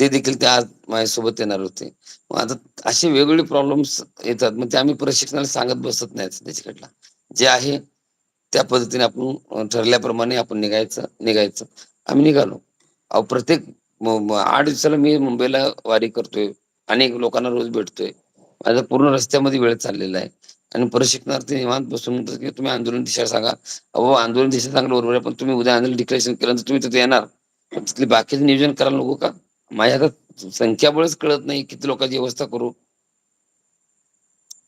ते देखील ते आज माझ्यासोबत येणार होते. मग आता असे वेगवेगळे प्रॉब्लेम्स येतात. मग ते आम्ही प्रशिक्षणाला सांगत बसत नाही त्याच्याकडला. जे आहे त्या पद्धतीने आपण ठरल्याप्रमाणे आपण निघायचं निघायचं. आम्ही निघालो. अहो प्रत्येक आठ दिवसाला मी मुंबईला वारी करतोय. अनेक लोकांना रोज भेटतोय. माझा पूर्ण रस्त्यामध्ये वेळ चाललेला आहे. आणि प्रशिक्षणार्थी निवांत बसून म्हणतात की तुम्ही आंदोलन दिशा सांगा. अहो आंदोलन दिशा सांगलं बरोबर आहे पण तुम्ही उद्या आंदोलन डिक्लेरेशन केलं तर तुम्ही तिथे येणार. पण तिथले बाकीचं नियोजन करायला नको का? माझ्या हातात संख्याबळच कळत नाही. किती लोकांची व्यवस्था करू?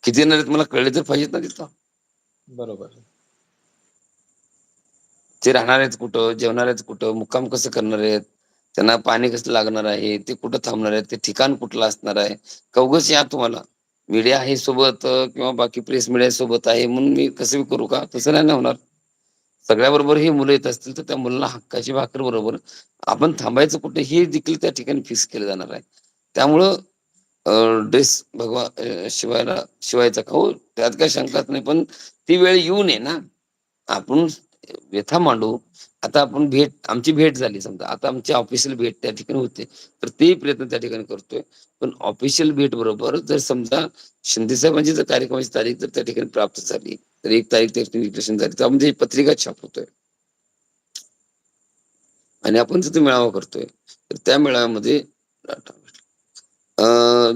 किती येणार आहेत मला कळले तर पाहिजेत ना तिथं. बरोबर. ते राहणार आहेत कुठं? जेवणार आहेत कुठं? मुक्काम कसं करणार आहेत? त्यांना पाणी कसं लागणार आहे? ते कुठं थांबणार आहेत? ते ठिकाण कुठलं असणार आहे? कवगच या तुम्हाला. मीडिया आहे सोबत किंवा बाकी प्रेस मीडिया सोबत आहे म्हणून मी कसं करू का? तसं नाही ना होणार. सगळ्याबरोबर ही मुलं येत असतील तर त्या मुलांना हक्काची भाकर बरोबर आपण थांबायचं कुठे हे देखील त्या ठिकाणी फिक्स केलं जाणार आहे. त्यामुळं ड्रेस भगवा शिवायला शिवायचा खाऊ हो? त्यात काही शंकाच नाही पण ती वेळ येऊ नये ना. आपण व्यथा मांडू. आता आपण भेट आमची भेट झाली समजा. आता आमची ऑफिशियल भेट त्या ठिकाणी होते. तर ते प्रयत्न त्या ठिकाणी करतोय. पण ऑफिशियल भेट बरोबर जर समजा शिंदे साहेबांची जर कार्यक्रमाची तारीख जर त्या ठिकाणी प्राप्त झाली तर एक तारीख त्या ठिकाणी डिक्लेरेशन झाली. तर आपण म्हणजे त्याची पत्रिका छापवतोय आणि आपण तिथे मेळावा करतोय तर त्या मेळाव्यामध्ये डाटा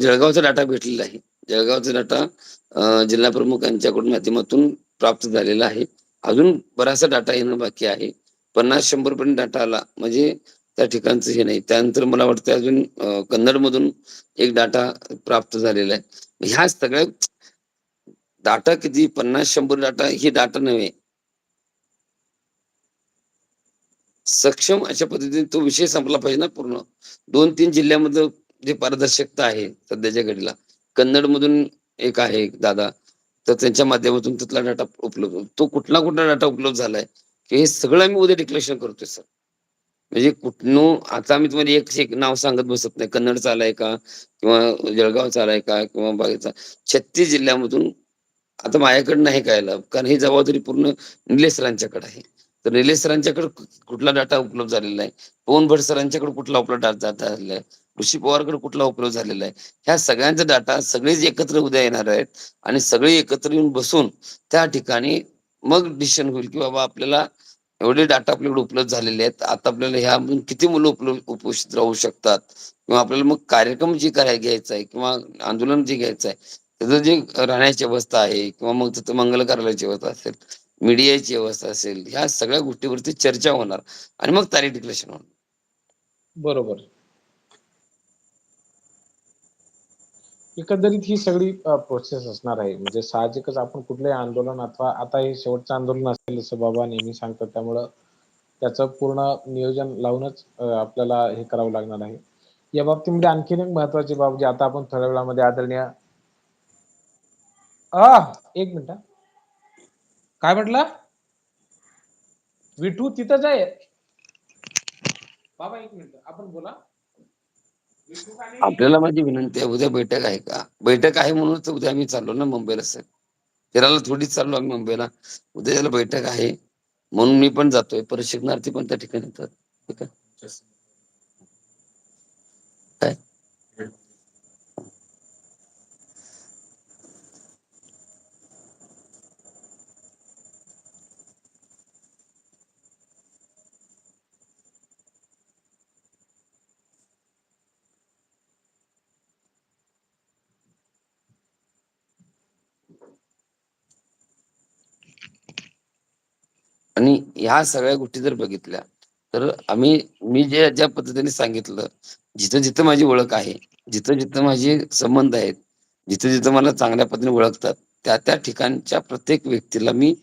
जळगावचा डाटा भेटलेला आहे. जळगावचा डाटा जिल्हा प्रमुख यांच्याकडून माध्यमातून प्राप्त झालेला आहे. अजून बराचसा डाटा येणं बाकी आहे. पन्नास शंभर पर्यंत डाटा आला. म्हणजे त्या ठिकाणचं हे नाही. त्यानंतर मला वाटतं अजून कन्नड मधून एक डाटा प्राप्त झालेला आहे. ह्या सगळ्या डाटा किती? पन्नास शंभर डाटा ही डाटा नव्हे. सक्षम अशा पद्धतीने तो विषय संपला पाहिजे ना पूर्ण. दोन तीन जिल्ह्यामध्ये जे पारदर्शकता आहे सध्याच्या घडीला. कन्नड मधून एक आहे एक दादा. तर त्यांच्या माध्यमातून तिथला डाटा उपलब्ध तो कुठला कुठला डाटा उपलब्ध झालाय की हे सगळं आम्ही उद्या डिक्लेरेशन करतोय सर म्हणजे कुठनं आता आम्ही तुम्हाला एक एक नाव सांगत बसत नाही. कन्नडचा आलाय का? किंवा जळगावचा आलाय का? किंवा बागेचा छत्तीस जिल्ह्यामधून आता माझ्याकडे नाही कळायला कारण ही जबाबदारी पूर्ण निलेश सरांच्याकडे आहे. तर निलेश सरांच्याकडे कुठला डाटा उपलब्ध झालेला आहे? पवन भट सरांच्याकडे कुठला उपलब्ध डाटा झालेला आहे? ऋषी पवारकडे कुठला उपलब्ध झालेला आहे? ह्या सगळ्यांचा डाटा सगळेच एकत्र उद्या येणार आहेत आणि सगळे एकत्र येऊन बसून त्या ठिकाणी मग डिसिशन होईल की बाबा आपल्याला एवढे डाटा आपल्याकडे उपलब्ध झालेले आहेत. आता आपल्याला ह्या किती मुलं उपलब्ध उपस्थित राहू शकतात? किंवा आपल्याला मग कार्यक्रम जे करायला घ्यायचा आहे किंवा आंदोलन जे घ्यायचं आहे त्याचं जे राहण्याची व्यवस्था आहे किंवा मग तिथं मंगल कार्यालयाची व्यवस्था असेल मीडियाची व्यवस्था असेल ह्या सगळ्या गोष्टीवरती चर्चा होणार आणि मग तारीख डिक्लेरेशन होणार. बरोबर. एकंदरीत ही सगळी प्रोसेस असणार आहे. म्हणजे साहजिकच आपण कुठलंही आंदोलन अथवा आता हे शेवटचं आंदोलन असेल असं बाबा नेहमी सांगतात त्यामुळं त्याचं पूर्ण नियोजन लावूनच आपल्याला हे करावं लागणार आहे. या बाबतीमध्ये आणखीन एक महत्वाची बाब जी आता आपण थोड्या वेळामध्ये आदरणीय आ एक मिनिट हा. काय म्हटलं? विठू तिथंच आहे. बाबा एक मिनिट आपण बोला. विठू? आपल्याला माझी विनंती आहे उद्या बैठक आहे का? बैठक आहे म्हणूनच उद्या आम्ही चाललो ना मुंबईला सर. फिरायला थोडीच चाललो आम्ही मुंबईला. उद्या त्याला बैठक आहे म्हणून मी पण जातोय. प्रशिक्षणार्थी पण त्या ठिकाणी येतात. ठीक आहे काय आणि ह्या सगळ्या गोष्टी जर बघितल्या तर आम्ही मी जे ज्या पद्धतीने सांगितलं जिथं जिथं माझी ओळख आहे जिथं जिथं माझे संबंध आहेत जिथं जिथं मला चांगल्या पद्धतीने ओळखतात त्या त्या ठिकाणच्या प्रत्येक व्यक्तीला मी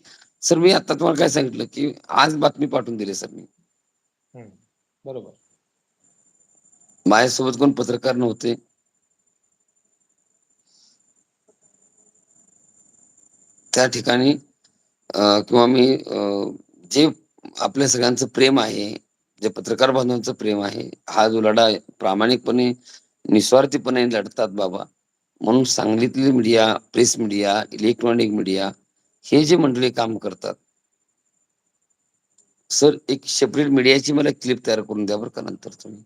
सर मी आता तुम्हाला काय सांगितलं की आज बातमी पाठवून दिली सर मी. बरोबर. माझ्यासोबत कोण पत्रकार नव्हते. त्या ठिकाणी किंवा मी जे आपल्या सगळ्यांचं प्रेम आहे जे पत्रकार बांधवांचं प्रेम आहे हा जो लढा आहे, प्रामाणिकपणे निस्वार्थीपणे लढतात बाबा. म्हणून सांगलीतली media press media electronic media हे जे मंडळी काम करतात. सर एक सेपरेट मीडियाची मला क्लिप तयार करून द्या बरं का नंतर तुम्ही.